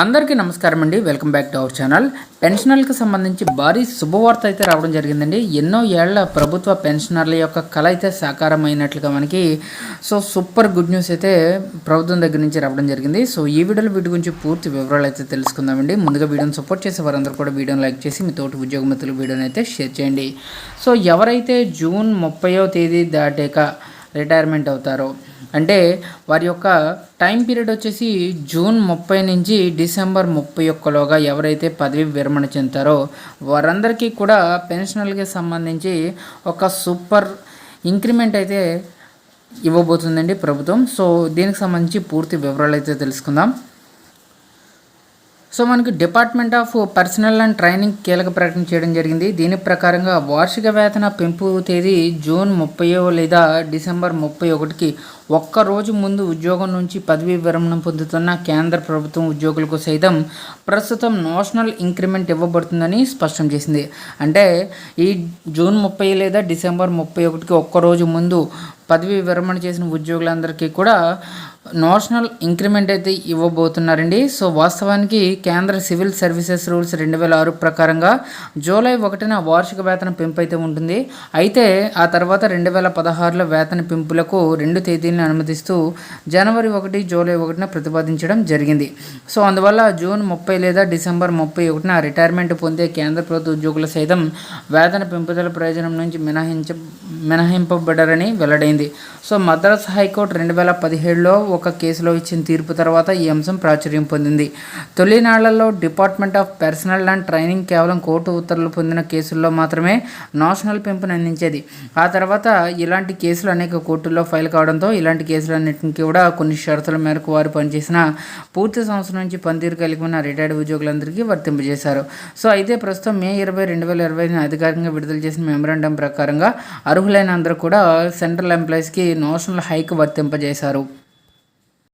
అందరికీ నమస్కారం అండి. Welcome back to our channel. పెన్షనర్లకు సంబంధించి భారీ శుభవార్త అయితే రావడం జరిగిందండి. ఎన్నో ఏళ్ళ ప్రభుత్వ పెన్షనర్ల యొక్క కళ అయితే సాకారమైనట్లుగా మనకి సో సూపర్ గుడ్ న్యూస్ అయితే ప్రభుత్వం దగ్గర నుంచి రావడం జరిగింది. సో ఈ వీడియోలో వీటి గురించి పూర్తి వివరాలు అయితే తెలుసుకుందామండి. ముందుగా వీడియోని సపోర్ట్ చేసే వారందరూ కూడా వీడియోని లైక్ చేసి మీ తోటి ఉద్యోగ మిత్రులు వీడియోని అయితే షేర్ చేయండి. సో ఎవరైతే జూన్ ముప్పయో తేదీ దాటాక రిటైర్మెంట్ అవుతారో. అంటే వారి యొక్క టైం పీరియడ్ వచ్చేసి జూన్ ముప్పై నుంచి డిసెంబర్ ముప్పై ఒక్కలోగా ఎవరైతే పదవి విరమణ చెందుతారో వారందరికీ కూడా పెన్షనల్కి సంబంధించి ఒక సూపర్ ఇంక్రిమెంట్ అయితే ఇవ్వబోతుందండి ప్రభుత్వం. సో దీనికి సంబంధించి పూర్తి వివరాలు అయితే తెలుసుకుందాం. సో మనకి department of personnel and training కీలక ప్రకటన చేయడం జరిగింది. దీని ప్రకారంగా వార్షిక వేతన పెంపు తేదీ జూన్ ముప్పయో లేదా డిసెంబర్ ముప్పై ఒకటికి ఒక్క రోజు ముందు ఉద్యోగం నుంచి పదవీ విరమణ పొందుతున్న కేంద్ర ప్రభుత్వం ఉద్యోగులకు సైతం ప్రస్తుతం నేషనల్ ఇంక్రిమెంట్ ఇవ్వబడుతుందని స్పష్టం చేసింది. అంటే ఈ జూన్ ముప్పై లేదా డిసెంబర్ ముప్పై ఒకటికి ఒక్కరోజు ముందు పదవీ విరమణ చేసిన ఉద్యోగులందరికీ కూడా నేషనల్ ఇంక్రిమెంట్ అయితే ఇవ్వబోతున్నారండి. సో వాస్తవానికి కేంద్ర సివిల్ సర్వీసెస్ రూల్స్ రెండు వేల ఆరు ప్రకారంగా జూలై ఒకటిన వార్షిక వేతన పెంపు అయితే ఉంటుంది. అయితే ఆ తర్వాత రెండు వేల పదహారులో వేతన పెంపులకు రెండు తేదీలను అనుమతిస్తూ జనవరి ఒకటి జూలై ఒకటిన ప్రతిపాదించడం జరిగింది. సో అందువల్ల జూన్ ముప్పై లేదా డిసెంబర్ ముప్పై ఒకటిన రిటైర్మెంట్ పొందే కేంద్ర ప్రభుత్వ ఉద్యోగులు సైతం వేతన పెంపుదల ప్రయోజనం నుంచి మినహాయించ మినహాయింపబడరని వెల్లడైంది. సో మద్రాస్ హైకోర్టు రెండు వేల పదిహేడులో ఒక కేసులో ఇచ్చిన తీర్పు తర్వాత ఈ అంశం ప్రాచుర్యం పొందింది. తొలినాళ్ళలో department of personnel and training కేవలం కోర్టు ఉత్తర్వులు పొందిన కేసుల్లో మాత్రమే నేషనల్ పెంపును అందించేది. ఆ తర్వాత ఇలాంటి కేసులు అనేక కోర్టుల్లో ఫైల్ కావడంతో ఇలాంటి కేసులన్నింటికి కూడా కొన్ని షరతుల మేరకు వారు పనిచేసిన పూర్తి సంవత్సరం నుంచి పనితీరు కలిగి ఉన్న రిటైర్డ్ ఉద్యోగులందరికీ వర్తింపజేశారు. సో అయితే ప్రస్తుతం మే ఇరవై రెండు వేల ఇరవై అధికారికంగా విడుదల చేసిన మెమరాండం ప్రకారంగా అర్హులైన అందరూ కూడా సెంట్రల్ ఎంప్లాయీస్కి నోషనల్ హైక్ వర్తింపజేశారు.